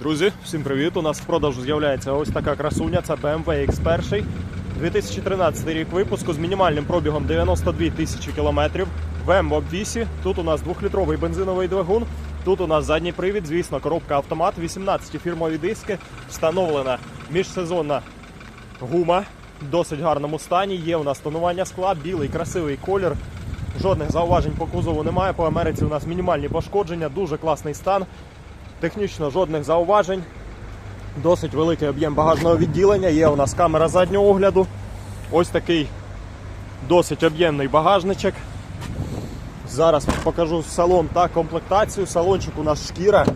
Друзі, всім привіт! У нас в продажу з'являється ось така красуня. Це BMW X1. 2013 рік випуску з мінімальним пробігом 92 тисячі кілометрів. В в обвісі. Тут у нас 2-літровий бензиновий двигун. Тут у нас задній привід, звісно, коробка автомат, 18 фірмові диски, встановлена міжсезонна гума в досить гарному стані. Є у нас тонування скла, білий красивий колір. Жодних зауважень по кузову немає. По Америці у нас мінімальні пошкодження, дуже класний стан. Технічно жодних зауважень. Досить великий об'єм багажного відділення. Є у нас камера заднього огляду. Ось такий досить об'ємний багажничок. Зараз покажу салон та комплектацію. Салончик у нас шкіра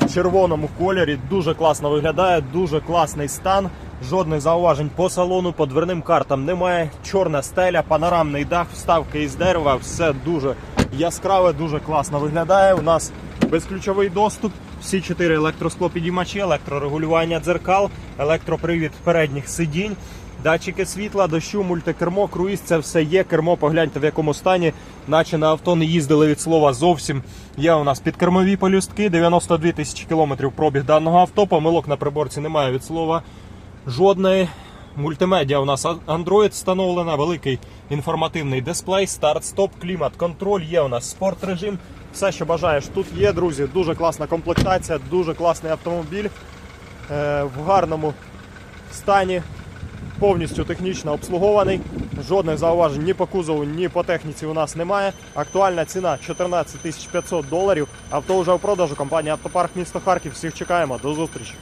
в червоному кольорі. Дуже класно виглядає, дуже класний стан. Жодних зауважень по салону, по дверним картам немає. Чорна стеля, панорамний дах, вставки із дерева. Все дуже яскраве, дуже класно виглядає. У нас безключовий доступ. Всі чотири електросклопідіймачі, електрорегулювання дзеркал, електропривід передніх сидінь. Датчики світла, дощу, мультикермо, круїз, це все є. Кермо, погляньте в якому стані, наче на авто не їздили від слова зовсім. Є у нас підкермові полюстки, 92 тисячі кілометрів пробіг даного авто. Помилок на приборці немає від слова жодної. Мультимедіа у нас Android встановлена, великий інформативний дисплей, старт-стоп, клімат, контроль. Є у нас спорт режим. Все, що бажаєш, тут є, друзі. Дуже класна комплектація, дуже класний автомобіль е, в гарному стані повністю технічно обслугований. Жодних зауважень ні по кузову, ні по техніці у нас немає. Актуальна ціна 14 500 доларів. Авто вже в продажу. Компанія Автопарк місто Харків. Всіх чекаємо. До зустрічі.